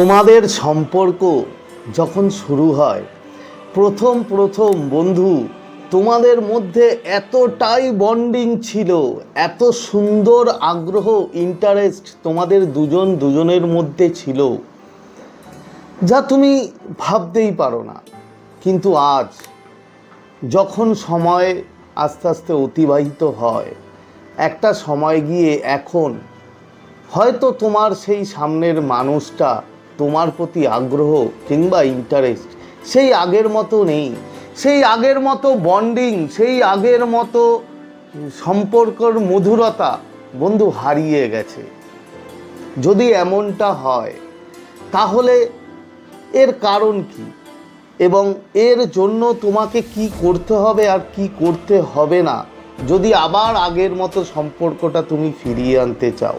তোমাদের সম্পর্ক যখন শুরু হয়, প্রথম প্রথম বন্ধু তোমাদের মধ্যে এতটাই বন্ডিং ছিল, এত সুন্দর আগ্রহ ইন্টারেস্ট তোমাদের দুজন দুজনের মধ্যে ছিল, যা তুমি ভাবতেই পারো না। কিন্তু আজ যখন সময় আস্তে আস্তে অতিবাহিত হয়, একটা সময় গিয়ে এখন হয়তো তোমার সেই সামনের মানুষটা তোমার প্রতি আগ্রহ কিংবা ইন্টারেস্ট সেই আগের মতো নেই। সেই আগের মতো বন্ডিং সেই আগের মতো সম্পর্কর মধুরতা বন্ধু হারিয়ে গেছে। যদি এমনটা হয়, তাহলে এর কারণ কি? এবং এর জন্য তোমাকে কি করতে হবে আর কি করতে হবে না? যদি আবার আগের মতো সম্পর্কটা তুমি ফিরিয়ে আনতে চাও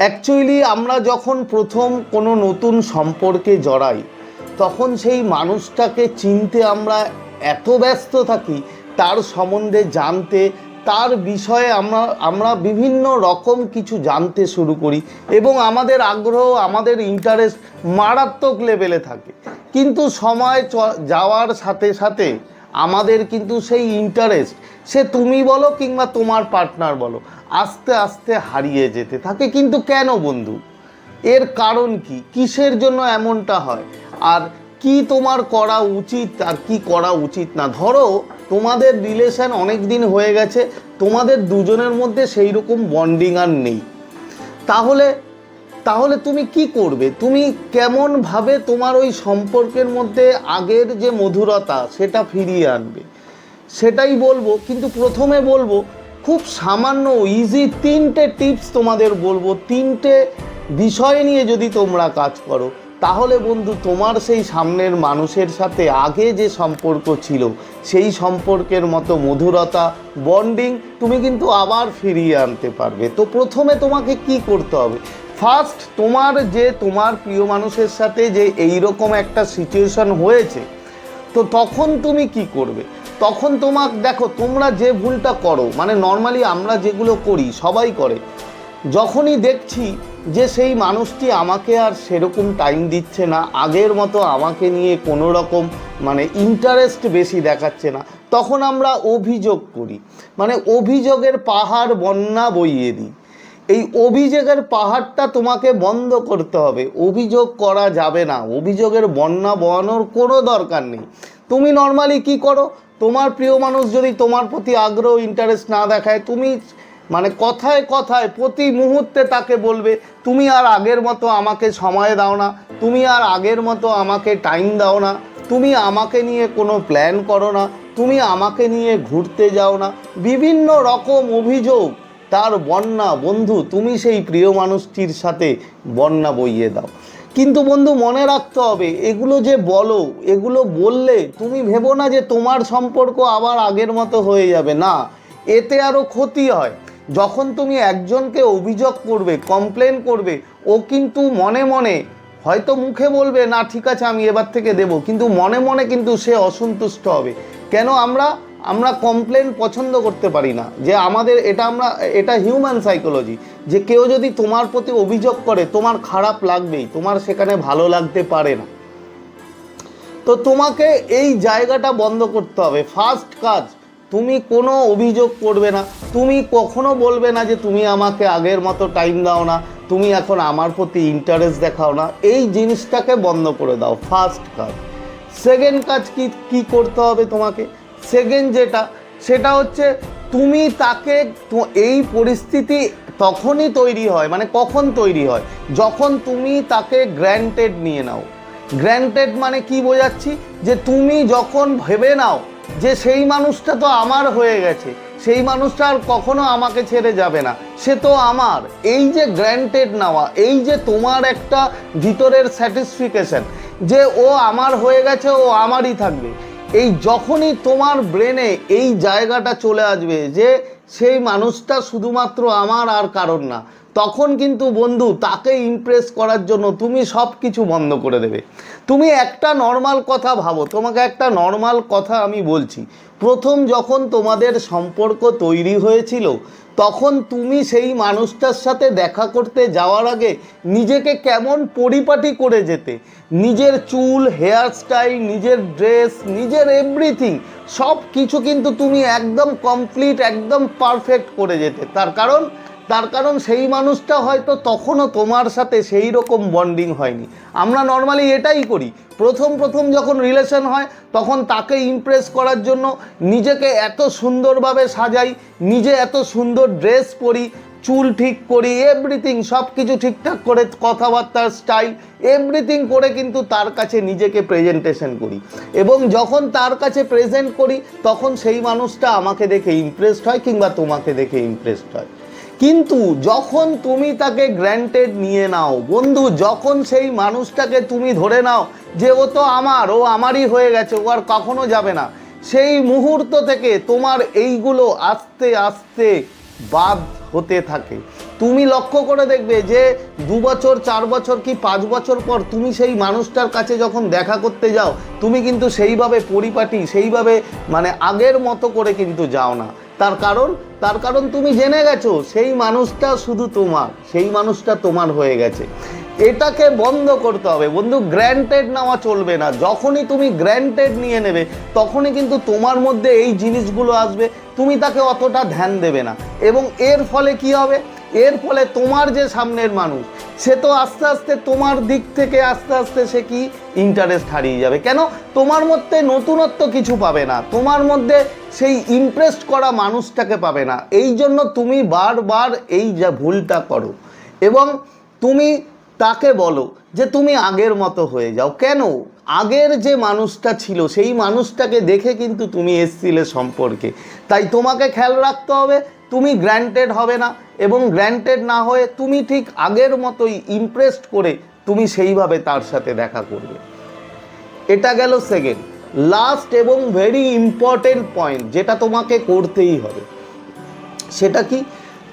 অ্যাকচুয়ালি আমরা যখন প্রথম কোনো নতুন সম্পর্কে জড়াই, তখন সেই মানুষটাকে চিনতে আমরা এত ব্যস্ত থাকি, তার সম্বন্ধে জানতে, তার বিষয়ে আমরা আমরা বিভিন্ন রকম কিছু জানতে শুরু করি এবং আমাদের আগ্রহ, আমাদের ইন্টারেস্ট মারাত্মক লেভেলে থাকে। কিন্তু সময় যাওয়ার সাথে সাথে আমাদের কিন্তু সেই ইন্টারেস্ট সে তুমি বলো কিংবা তোমার পার্টনার বলো, আস্তে আস্তে হারিয়ে যেতে থাকে। কিন্তু কেন বন্ধু? এর কারণ কি? কিসের জন্য এমনটা হয়? আর কি তোমার করা উচিত আর কি করা উচিত না? ধরো, তোমাদের রিলেশন অনেক দিন হয়ে গেছে, তোমাদের দুজনের মধ্যে সেই রকম বন্ডিং আর নেই। তাহলে তাহলে তুমি কি করবে? তুমি কেমনভাবে তোমার ওই সম্পর্কের মধ্যে আগের যে মধুরতা, সেটা ফিরিয়ে আনবে? সেটাই বলব, কিন্তু প্রথমে বলব, খুব সামান্য ইজি তিনটে টিপস তোমাদের বলব। তিনটে বিষয় নিয়ে যদি তোমরা কাজ করো, তাহলে বন্ধু তোমার সেই সামনের মানুষের সাথে আগে যে সম্পর্ক ছিল, সেই সম্পর্কের মতো মধুরতা বন্ডিং তুমি কিন্তু আবার ফিরিয়ে আনতে পারবে। তো প্রথমে তোমাকে কি করতে হবে? ফার্স্ট তোমার যে তোমার প্রিয় মানুষের সাথে যে এই রকম একটা সিচুয়েশন হয়েছে, তো তখন তুমি কি করবে? তখন তোমার দেখো, তোমরা যে ভুলটা করো মানে নর্মালি আমরা যেগুলো করি, সবাই করে, যখনই দেখছি যে সেই মানুষটি আমাকে আর সেরকম টাইম দিচ্ছে না, আগের মতো আমাকে নিয়ে কোনো রকম মানে ইন্টারেস্ট বেশি দেখাচ্ছে না, তখন আমরা অভিযোগ করি। মানে অভিযোগের পাহাড় বন্যা বইয়ে দিই। এই অভিযোগের পাহাড়টা তোমাকে বন্ধ করতে হবে। অভিযোগ করা যাবে না। অভিযোগের বন্যা বয়ানোর কোনো দরকার নেই। তুমি নর্মালি কি করো? তোমার প্রিয় মানুষ যদি তোমার প্রতি আগ্রহ ইন্টারেস্ট না দেখায়, তুমি মানে কথায় কথায় প্রতি মুহূর্তে তাকে বলবে, তুমি আর আগের মতো আমাকে সময় দাও না। তুমি আর আগের মতো আমাকে টাইম দাও না। তুমি আমাকে নিয়ে কোনো প্ল্যান করো না। তুমি আমাকে নিয়ে ঘুরতে যাও না। বিভিন্ন রকম অভিযোগ। তার বন্যা, বন্ধু, তুমি সেই প্রিয় মানুষটির সাথে বন্যা বইয়ে দাও। কিন্তু বন্ধু, মনে রাখতে হবে, এগুলো যে বলো, এগুলো বললে তুমি ভেবো না যে তোমার সম্পর্ক আবার আগের মতো হয়ে যাবে। না, এতে আরও ক্ষতি হয়। যখন তুমি একজনকে অভিযোগ করবে কমপ্লেন করবে, ও কিন্তু মনে মনে হয়তো মুখে বলবে, না, ঠিক আছে, আমি এবার থেকে দেব। কিন্তু মনে মনে কিন্তু সে অসন্তুষ্ট হবে। কেন আমরা আমরা কমপ্লেন পছন্দ করতে পারি না। যে আমাদের এটা আমরা, এটা হিউম্যান সাইকোলজি যে কেউ যদি তোমার প্রতি অভিযোগ করে, তোমার খারাপ লাগবেই, তোমার সেখানে ভালো লাগতে পারে না। তো তোমাকে এই জায়গাটা বন্ধ করতে হবে। ফার্স্ট কাজ, তুমি কোনো অভিযোগ করবে না। তুমি কখনো বলবে না যে তুমি আমাকে আগের মতো টাইম দাও না, তুমি এখন আমার প্রতি ইন্টারেস্ট দেখাও না। এই জিনিসটাকে বন্ধ করে দাও ফার্স্ট কাজ। সেকেন্ড কাজ কি কি করতে হবে তোমাকে? সেকেন্ড যেটা, সেটা হচ্ছে তুমি তাকে এই পরিস্থিতি তখনই তৈরি হয় মানে কখন তৈরি হয়? যখন তুমি তাকে গ্র্যান্টেড নিয়ে নাও। গ্র্যান্টেড মানে কি বোঝাচ্ছি? যে তুমি যখন ভেবে নাও যে সেই মানুষটা তো আমার হয়ে গেছে, সেই মানুষটা আর কখনো আমাকে ছেড়ে যাবে না, সে তো আমার। এই যে গ্র্যান্টেড নেওয়া, এই যে তোমার একটা ভিতরের স্যাটিসফিকেশন যে ও আমার হয়ে গেছে, ও আমারই থাকবে। এই যখনই তোমার ব্রেনে এই জায়গাটা চলে আসবে যে সেই মানুষটা শুধুমাত্র আমার আর কারণ না তখন কিন্তু বন্ধু তাকে ইমপ্রেস করার জন্য তুমি সব কিছু বন্ধ করে দেবে। তুমি একটা নর্মাল কথা ভাবো, তোমাকে একটা নর্মাল কথা আমি বলছি। প্রথম যখন তোমাদের সম্পর্ক তৈরি হয়েছিল, তখন তুমি সেই মানুষটার সাথে দেখা করতে যাওয়ার আগে নিজেকে কেমন পরিপাটি করে যেতে। নিজের চুল হেয়ার স্টাইল নিজের ড্রেস নিজের এভরিথিং সব কিছু কিন্তু তুমি একদম কমপ্লিট একদম পারফেক্ট করে যেতে। তার কারণ তার কারণ সেই মানুষটা হয়তো তখনও তোমার সাথে সেই রকম বন্ডিং হয়নি। আমরা নর্মালি এটাই করি। প্রথম প্রথম যখন রিলেশন হয়, তখন তাকে ইমপ্রেস করার জন্য নিজেকে এত সুন্দরভাবে সাজাই, নিজে এত সুন্দর ড্রেস পরি, চুল ঠিক করি এভরিথিং সব কিছু ঠিকঠাক করে কথাবার্তার স্টাইল এভরিথিং করে কিন্তু তার কাছে নিজেকে প্রেজেন্টেশন করি। এবং যখন তার কাছে প্রেজেন্ট করি, তখন সেই মানুষটা আমাকে দেখে ইমপ্রেসড হয় কিংবা তোমাকে দেখে ইমপ্রেসড হয়। কিন্তু যখন তুমি তাকে গ্র্যান্টেড নিয়ে নাও, বন্ধু, যখন সেই মানুষটাকে তুমি ধরে নাও যে ও তো আমার, ও আমারই হয়ে গেছে, ও আর কখনো যাবে না, সেই মুহূর্ত থেকে তোমার এইগুলো আস্তে আস্তে বাদ হতে থাকে। তুমি লক্ষ্য করে দেখবে যে দু বছর, চার বছর কি পাঁচ বছর পর তুমি সেই মানুষটার কাছে যখন দেখা করতে যাও, তুমি কিন্তু সেইভাবে পরিপাটি, সেইভাবে মানে আগের মতো করে কিন্তু যাও না। তার কারণ তার কারণ তুমি জেনে গেছো, সেই মানুষটা শুধু তোমার, সেই মানুষটা তোমার হয়ে গেছে। এটাকে বন্ধ করতে হবে। বন্ধু গ্র্যান্টেড নেওয়া চলবে না। যখনই তুমি গ্র্যান্টেড নিয়ে নেবে, তখনই কিন্তু তোমার মধ্যে এই জিনিসগুলো আসবে, তুমি তাকে অতটা ধ্যান দেবে না। এবং এর ফলে কি হবে? এর ফলে তোমার যে সামনের মানুষ সে তো আস্তে আস্তে তোমার দিক থেকে আস্তে আস্তে সে কি ইন্টারেস্ট হারিয়ে যাবে। কেন? তোমার মধ্যে নতুনত্ব কিছু পাবে না। তোমার মধ্যে সেই ইমপ্রেসড করা মানুষটাকে পাবে না। এই জন্য তুমি বারবার এই যা ভুলটা করো এবং তুমি তাকে বলো যে তুমি আগের মতো হয়ে যাও। কেন? আগের যে মানুষটা ছিল, সেই মানুষটাকে দেখে কিন্তু তুমি এসছিলে সম্পর্কে। তাই তোমাকে খেয়াল রাখতে হবে তুমি গ্র্যান্টেড হবে না এবং গ্র্যান্টেড না হয়ে তুমি ঠিক আগের মতোই ইমপ্রেসড করে তুমি সেইভাবে তার সাথে দেখা করবে। এটা গেল সেকেন্ড লাস্ট এবং ভেরি ইম্পর্টেন্ট পয়েন্ট যেটা তোমাকে করতেই হবে। সেটা কি?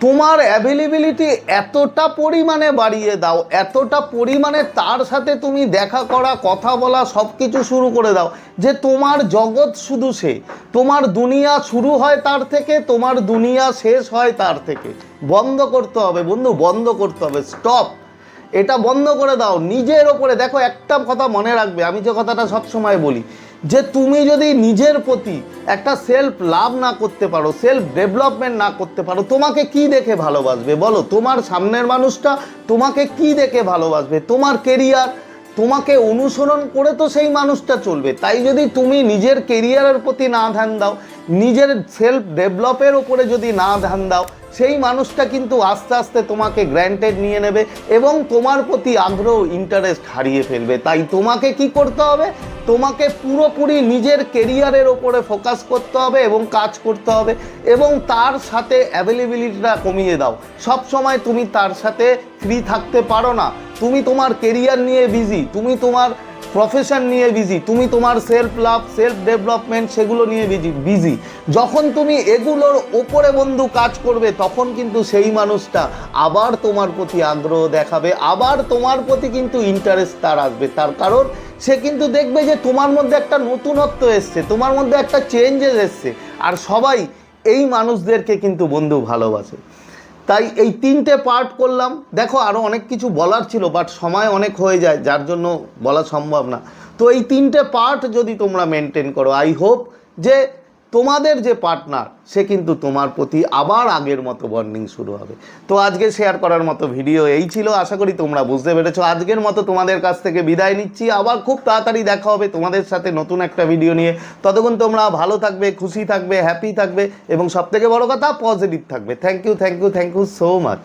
তোমার অ্যাভেলেবিলিটি এতটা পরিমাণে বাড়িয়ে দাও, এতটা পরিমাণে তার সাথে তুমি দেখা করা, কথা বলা সব কিছু শুরু করে দাও, যে তোমার জগৎ শুধু সে। তোমার দুনিয়া শুরু হয় তার থেকে, তোমার দুনিয়া শেষ হয় তার থেকে। বন্ধ করতে হবে বন্ধু, বন্ধ করতে হবে স্টপ এটা বন্ধ করে দাও, নিজের ওপরে। দেখো, একটা কথা মনে রাখবে, আমি যে কথাটা সবসময় বলি যে তুমি যদি নিজের প্রতি একটা সেলফ লাভ না করতে পারো সেলফ ডেভেলপমেন্ট না করতে পারো, তোমাকে কি দেখে ভালোবাসবে? বলো, তোমার সামনের মানুষটা তোমাকে কি দেখে ভালোবাসবে? তোমার কেরিয়ার তোমাকে অনুসরণ করে তো সেই মানুষটা চলবে। তাই যদি তুমি নিজের কেরিয়ারের প্রতি না ধ্যান দাও, নিজের সেলফ ডেভেলপের ওপরে যদি না ধ্যান দাও, সেই মানুষটা কিন্তু আস্তে আস্তে তোমাকে গ্র্যান্টেড নিয়ে নেবে এবং তোমার প্রতি আগ্রহ ইন্টারেস্ট হারিয়ে ফেলবে। তাই তোমাকে কি করতে হবে? তোমাকে পুরোপুরি নিজের কেরিয়ারের ওপরে ফোকাস করতে হবে এবং কাজ করতে হবে এবং তার সাথে অ্যাভেলেবিলিটিটা কমিয়ে দাও। সব সময় তুমি তার সাথে ফ্রি থাকতে পারো না। তুমি তোমার কেরিয়ার নিয়ে বিজি তুমি তোমার প্রফেশন নিয়ে বিজি তুমি তোমার সেলফ লাভ সেলফ ডেভেলপমেন্ট সেগুলো নিয়ে বিজি বিজি যখন তুমি এগুলোর ওপরে বন্ধু কাজ করবে, তখন কিন্তু সেই মানুষটা আবার তোমার প্রতি আগ্রহ দেখাবে, আবার তোমার প্রতি কিন্তু ইন্টারেস্ট তার আসবে। তার কারণ সে কিন্তু দেখবে যে তোমার মধ্যে একটা নতুনত্ব এসছে, তোমার মধ্যে একটা চেঞ্জেস এসছে, আর সবাই এই মানুষদেরকে কিন্তু বন্ধু ভালোবাসে। তাই এই তিনটে পার্ট করলাম। দেখো আরও অনেক কিছু বলার ছিল বাট সময় অনেক হয়ে যায়, যার জন্য বলা সম্ভব না। তো এই তিনটে পার্ট যদি তোমরা মেনটেন করো আই হোপ যে তোমাদের যে পার্টনার সে কিন্তু তোমার প্রতি আবার আগের মতো বন্ডিং শুরু হবে। তো আজকে শেয়ার করার মতো ভিডিও এই ছিল। আশা করি তোমরা বুঝতে পেরেছ। আজকের মতো তোমাদের কাছ থেকে বিদায় নিচ্ছি। আবার খুব তাড়াতাড়ি দেখা হবে তোমাদের সাথে নতুন একটা ভিডিও নিয়ে। ততক্ষণ তোমরা ভালো থাকবে, খুশি থাকবে হ্যাপি থাকবে এবং সবথেকে বড় কথা পজিটিভ থাকবে। Thank you thank you thank you so much